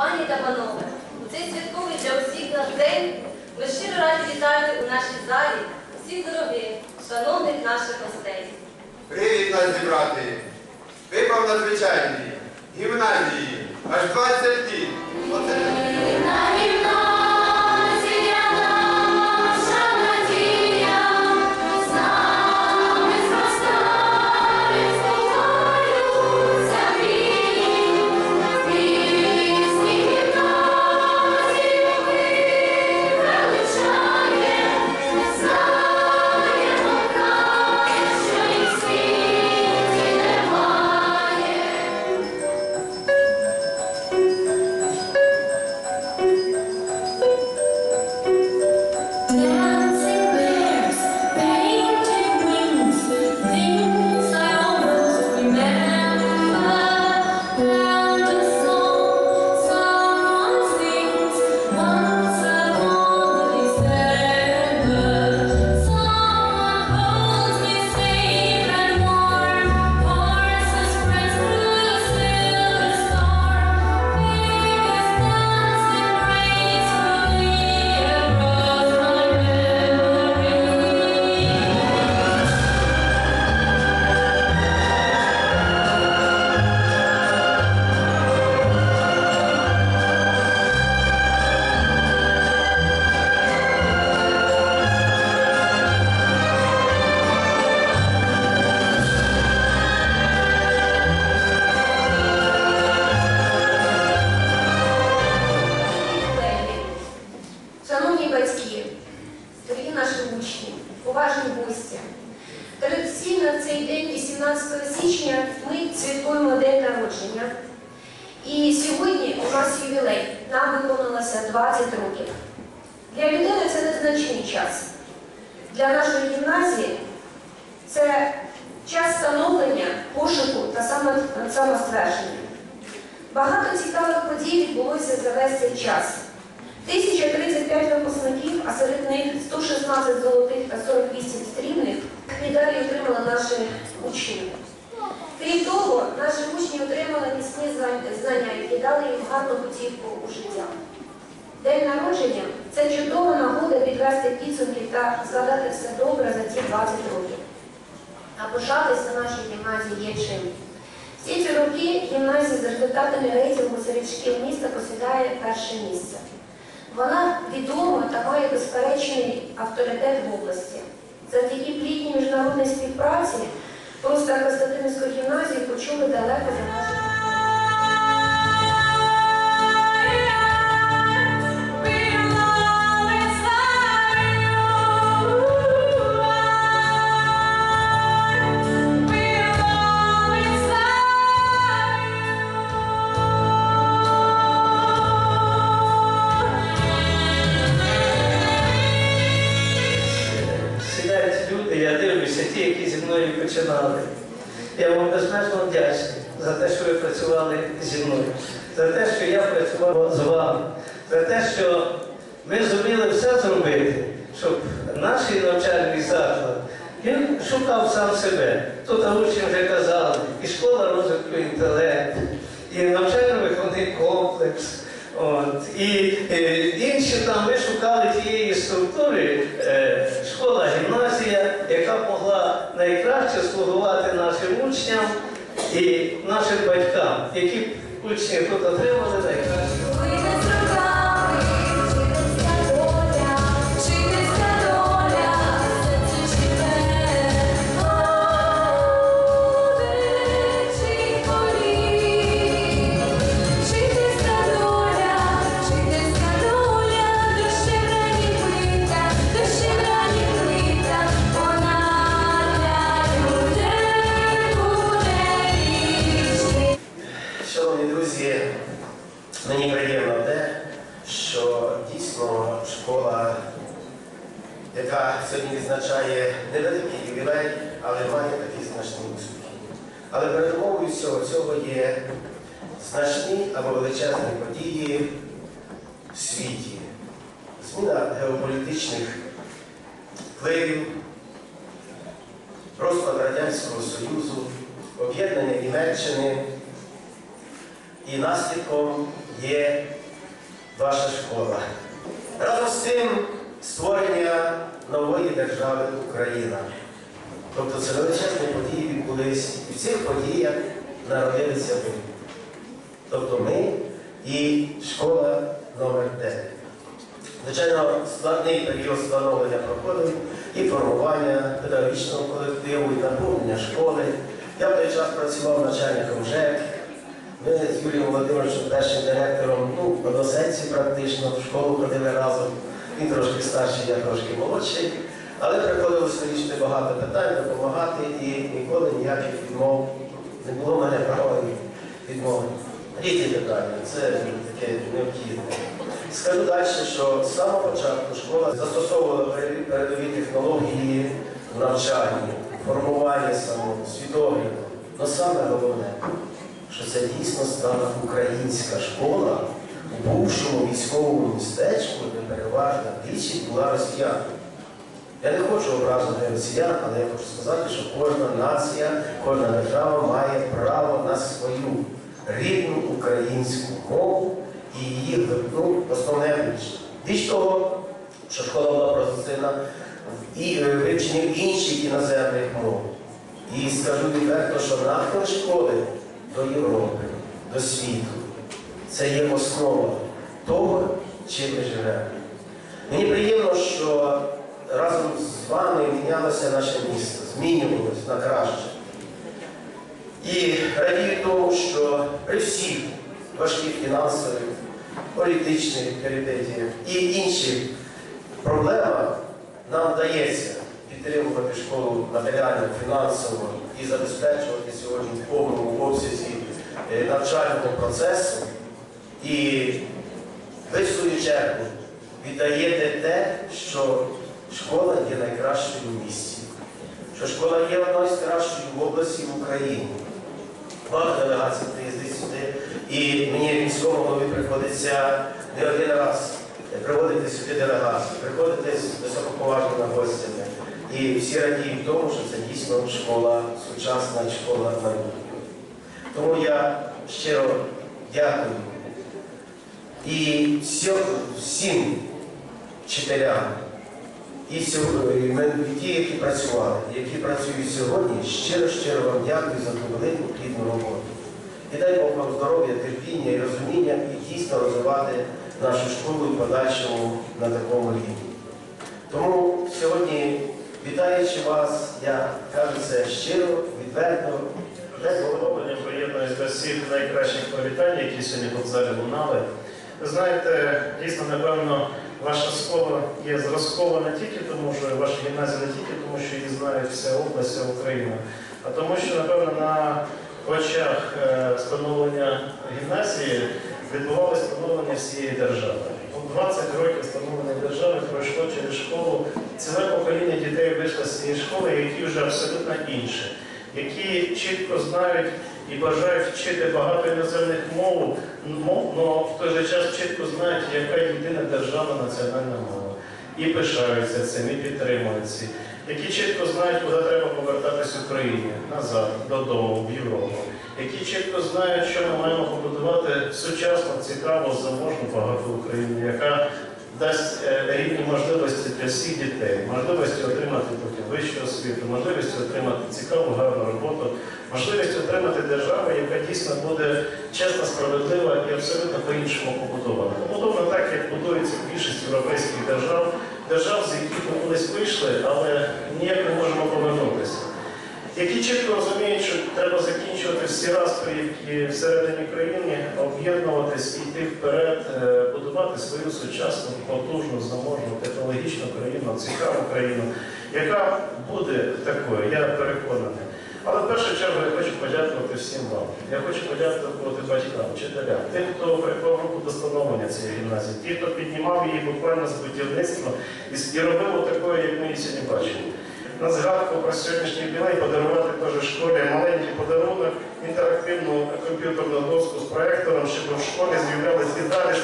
Пані та панове, у цей святковий для усіх нас день ми щиро раді вітати у нашій залі всіх дорогих, шановних наших гостей. Привіт нас зібрати! Випав надзвичайний, гімназії, аж 20 літ. Людини незначний час. Для нашої гімназії це час становлення, пошуку та самоствердження. Багато цікавих подій відбулося за весь цей час. 1035 випускників, а серед них 116 золотих та 48 срібних, медалі отримали наші учні. Крім того, наші учні отримали міцні знання, які дали їм гарну путівку у життя. День народження це чудова нагода підвести підсумки та згадати все добре за ці 20 років. А пишатися нашій гімназії є чим. Всі ці роки гімназія з результатами рейтингу серед шкіл міста посідає перше місце. Вона відома та має безперечний авторитет в області. Завдяки плідній міжнародній співпраці просто Костянтинівську гімназію почули далеко за наші. Мною починали. Я вам безмежно вдячний за те, що ви працювали зі мною, за те, що я працював з вами, за те, що ми зуміли все зробити, щоб наш навчальний заклад він шукав сам себе. Тут учні вже казали, і школа розвитку інтелекту, і навчально-виховний комплекс. От. І е, інші там ми шукали тієї структури школа, гімназія, яка могла найкраще слугувати нашим учням і нашим батькам, які учні тут отримали найкраще. Дійсно школа, яка сьогодні відзначає невеликий ювілей, але має такі значні успіхи. Але передумовою всього цього є значні або величезні події в світі. Зміна геополітичних впливів, розпад Радянського Союзу, об'єднання Німеччини. і наслідком є ваша школа. Разом з тим створення нової держави Україна. Тобто це величезні події відбулись, і в цих подіях народилися ми. Тобто ми і школа номер 9. Звичайно, складний період становлення проходив і формування педагогічного колективу, і наповнення школи. Я в той час працював начальником ЖЕК. Ми з Юрієм Володимировичем, першим директором, ну, в односельці практично, в школу ходили разом. Він трошки старший, я трошки молодший. Але приходилося вирішити багато питань, допомагати і ніколи ніяких відмов не було в мене права відмови. Різні питання, це таке необхідне. Скажу далі, що з самого початку школа застосовувала передові технології в навчанні, формуванні самого, світогляду. Але саме головне, що це дійсно стала українська школа у бувшому військовому містечку, де переважна більшість була росіян. Я не хочу образити росіян, але я хочу сказати, що кожна нація, кожна держава має право на свою рідну українську мову і її ну, основне вивчення. Більш того, що школа була професійна і вивченні інших іноземних мов. І скажу відверто, що нахил школи до Європи, до світу це є основа того, чим ми живемо. Мені приємно, що разом з вами мінялося наше місто, змінювалося на краще. І радію тому, що при всіх важких фінансових, політичних пріоритетів і інших проблемах нам вдається підтримувати школу матеріально, фінансово і забезпечувати сьогодні в повному обсязі е, навчального процесу. І ви в свою чергу віддаєте те, що школа є найкращою в місті, що школа є одною з кращих в області в Україні. Багато делегацій приїздить сюди, і мені як військовому голові приходиться не один раз приводити сюди делегації, приходити з високоповажними гостями. І всі радіють тому, що це дійсно школа сучасна школа майбутнього. Тому я щиро дякую і всім, вчителям, і сьогодні, ті, які працювали, які працюють сьогодні, щиро-щиро вам дякую за ту велику плідну роботу. І дай Бог вам здоров'я, терпіння і розуміння, і дійсно розвивати нашу школу і подальшому на такому рівні. Тому сьогодні, вітаючи вас, я кажу це щиро, відверто. Бог задоволенням до всіх найкращих привітань, які сьогодні тут залі лунали. Ви знаєте, дійсно, напевно, ваша школа є зразкова не тільки тому, що ваша гімназія не тільки тому, що її знає вся область, вся Україна, а тому, що, напевно, на очах е, становлення гімназії відбувалося становлення всієї держави. У 20 років становлення держави пройшло через школу. Ціле покоління дітей вийшло з цієї школи, які вже абсолютно інші які чітко знають і бажають вчити багато іноземних мов, але в той же час чітко знають, яка єдина державна національна мова. І пишаються цим, і підтримують ці, які чітко знають, куди треба повертатись Україні, назад, додому, в Європу, які чітко знають, що ми маємо побудувати сучасну, цікаву, заможну, багату Україну, яка дасть е, рівні можливості для всіх дітей, можливості отримати потім вищу освіту, можливість отримати цікаву, гарну роботу, можливість отримати державу, яка дійсно буде чесна, справедлива і абсолютно по-іншому побудована. Побудована так, як будується більшість європейських держав, держав, з яких ми колись вийшли, але ніяк не можемо повернутися які чітко розуміють, що треба закінчувати всі які всередині країни, об'єднуватись, і йти вперед, е, будувати свою сучасну, потужну, заможну, технологічну країну, цікаву країну, яка буде такою, я переконаний. Але в першу чергу я хочу подякувати всім вам. Я хочу подякувати батькам, вчителям, тим, хто приклав руку до становлення цієї гімназії, ті, хто піднімав її буквально з будівництва і робив такою, як ми її сьогодні бачимо на згадку про сьогоднішній ювілей подарувати теж школі маленький подарунок, інтерактивну комп'ютерну доску з проектором, щоб в школі з'являлися і далі